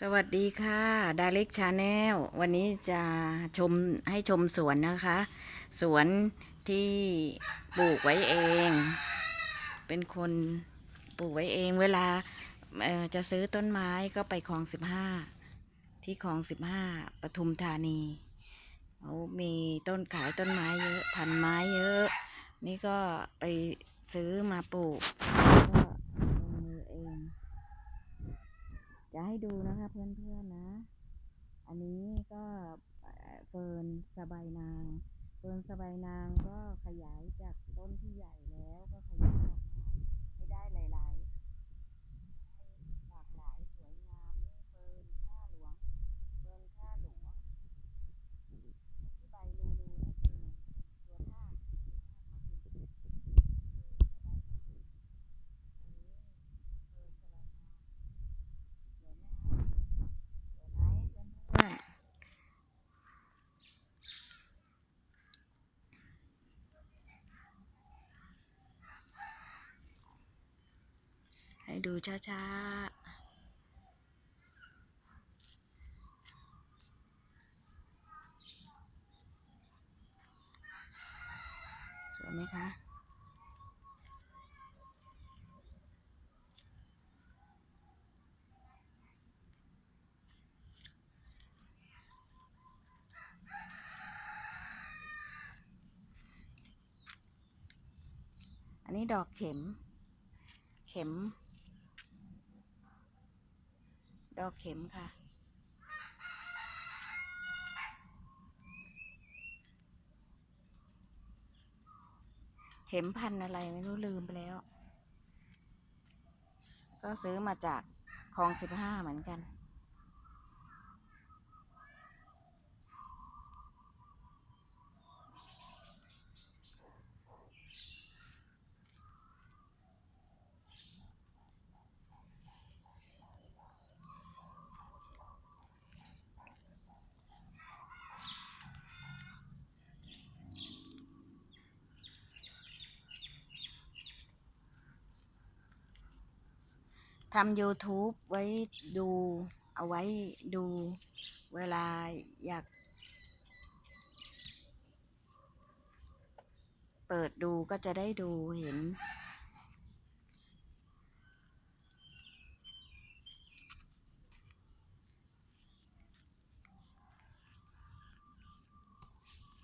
สวัสดีค่ะดาเล็กชาแนลวันนี้จะชมให้ชมสวนนะคะ สวนที่ปลูกไว้เอง เป็นคนปลูกไว้เองเวลาจะซื้อต้นไม้ก็ไปคลองสิบห้าที่คลองสิบห้าปทุมธานีเขามีต้นขายต้นไม้เยอะพันไม้เยอะ นี่ก็ไปซื้อมาปลูกก็ลงมือเอง จะ ให้ดูนะคะเพื่อนๆนะ อันนี้ก็เอ่อเฟิร์นสบายนาง เฟิร์นสบายนางก็ขยายจากต้นที่ใหญ่แล้วก็ขยายออกมาให้ได้หลายๆให้หลากหลายสวยงามนี่เฟิร์นท่าหลวง เฟิร์นท่าหลวงที่ใบรูๆนี่คือตัวท่าตัวท่ามากินเฟิร์นสบายนางอันนี้เฟิร์นสบายนาง เดี๋ยวนะคะเดี๋ยวนะเพื่อนเพื่อนให้ ดูช้าๆสวยไหมคะ อันนี้ดอกเข็ม เข็ม ดอกเข็มค่ะ เข็มพันอะไรไม่รู้ลืมไปแล้ว ก็ซื้อมาจากคลองสิบห้าเหมือนกัน ทำ YouTube ไว้ดูเอาไว้ดูเวลาอยาก เปิดดูก็จะได้ดูเห็น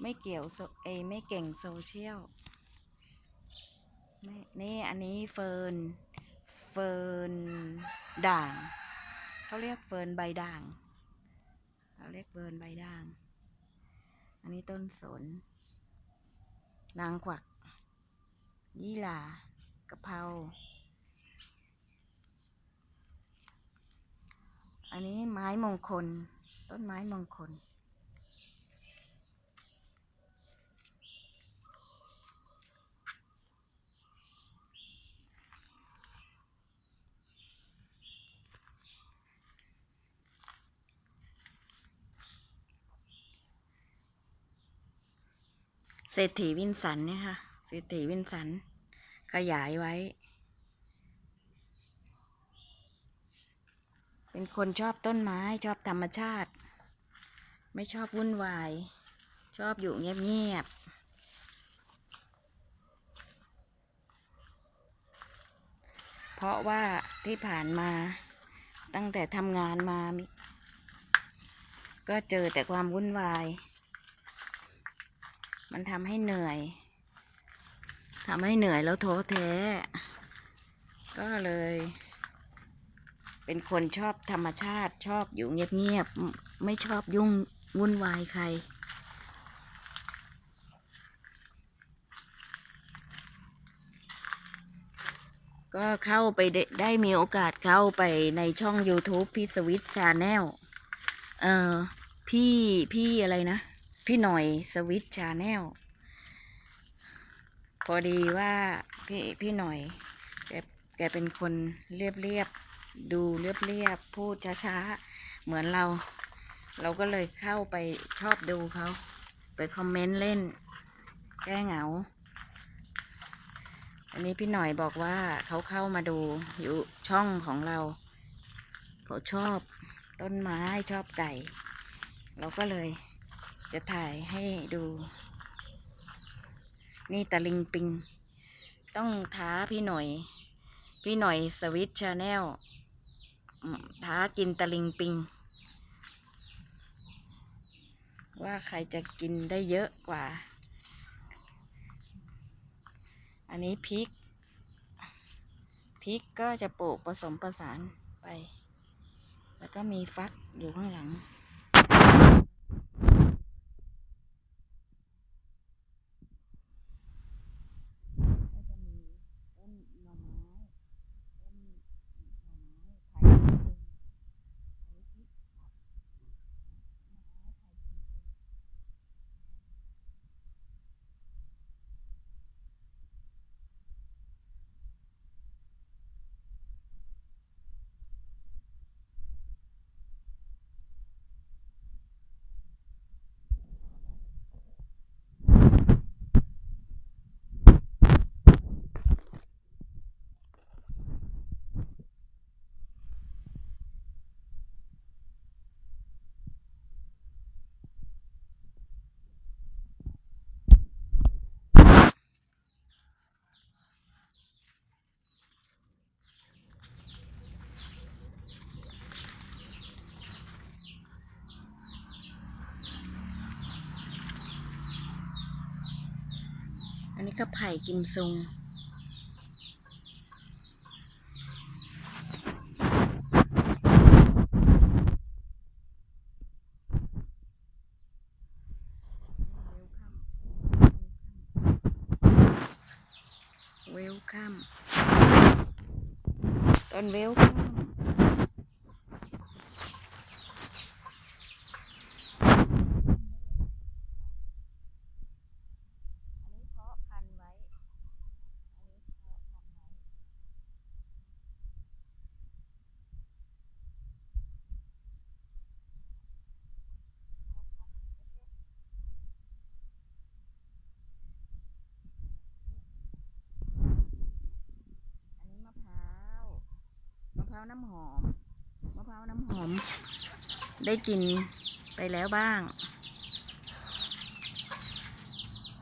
ไม่เกี่ยวโซเอไม่เก่งโซเชียลไม่นี่อันนี้เฟิร์น เฟิร์นด่าง เขาเรียกเฟิร์นใบด่าง เขาเรียกเฟิร์นใบด่าง อันนี้ต้นสน นางกวัก ยี่หร่ากะเพรา อันนี้ไม้มงคล ต้นไม้มงคล เศรษฐีวินสันเนี่ยค่ะ เศรษฐีวินสัน ขยายไว้ เป็นคนชอบต้นไม้ชอบธรรมชาติ ไม่ชอบวุ่นวาย ชอบอยู่เงียบๆ เพราะว่าที่ผ่านมาตั้งแต่ทำงานมา ก็เจอแต่ความวุ่นวาย มันทำให้เหนื่อยทำให้เหนื่อยแล้วท้อแท้ ก็เลย เป็นคนชอบธรรมชาติชอบอยู่เงียบๆไม่ชอบยุ่งวุ่นวายใคร ก็เข้าไปได้ได้มีโอกาสเข้าไปในช่อง YouTube พี่สวิตชาแนลเอ่อพี่พี่อะไรนะ พี่หน่อยสวิตชาแนลพอดีว่าพี่พี่หน่อยแกแกเป็นคนเรียบเรียบๆดูเรียบเรียบๆพูดช้าๆเหมือนเรา เราก็เลยเข้าไปชอบดูเขา ไปคอมเมนต์เล่น แก้เหงา อันนี้พี่หน่อยบอกว่าเขาเข้ามาดูอยู่ช่องของเรา เขาชอบต้นไม้ชอบไก่ เราก็เลย จะถ่ายให้ดู นี่ตะลิงปิง ต้องท้าพี่หน่อย พี่หน่อยสวิตชาแนลท้ากินตะลิงปิง ว่าใครจะกินได้เยอะกว่า อันนี้พริก พริกก็จะปลูกผสมผสานไป แล้วก็มีฟักอยู่ข้างหลัง ก็จะมีต้นหน่อไม้ต้นหน่อไม้ไผ่กิมซุงอันนี้พริกหน่อไม้ไผ่กิมซุง อันนี้ก็ไผ่กิมซุง เวลคัมต้นเวลคัมอันนี้เพาะพันธุ์ไว้ อันนี้เพาะพันธุ์ไว้ เพาะพันธุ์เล็กๆอันนี้มะพร้าว มะพ ร้าวน้ำหอม มะพร้าวน้ำหอม ได้กินไปแล้วบ้าง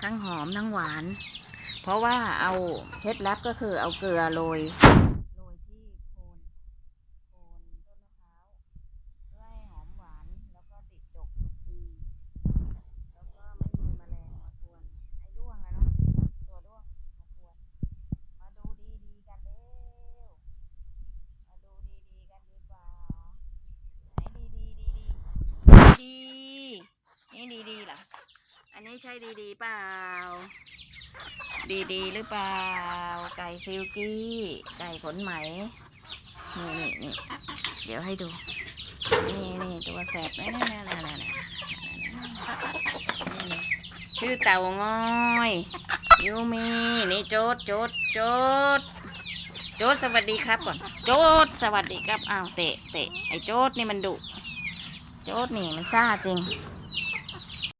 ทั้งหอมทั้งหวาน เพราะว่าเอาเคล็ดลับก็คือเอาเกลือโรยโรยที่โคนโคนต้นมะพร้าวเพื่อให้หอมหวานแล้วก็ติดดกดี แล้วก็ไม่มีแมลงมากวน ไอ้ด้วงอะเนาะ ตัวด้วงมากวน มาดูดีๆกันเร็ว มาดูดีๆกันดีกว่า ไหนดีๆดีๆดีๆนี่ดีๆล่ะ อั นนี้ใช่ดีๆเปล่า ดีๆ หรือเปล่า ไก่ซิลกี้ ไก่ขนไหม นี่นี่นี่เดี๋ยวให้ดู นี่นี่ตัวแสบนี่นี่นี่นี่นี่ชื่อเต่างอยยูมีนี่โจดโจดโจดโจดสวัสดีครับก่อน โจดสวัสดีครับอ้าวเตะเตะไอ้โจดนี่มันดุโจดนี่มันซ่าจริง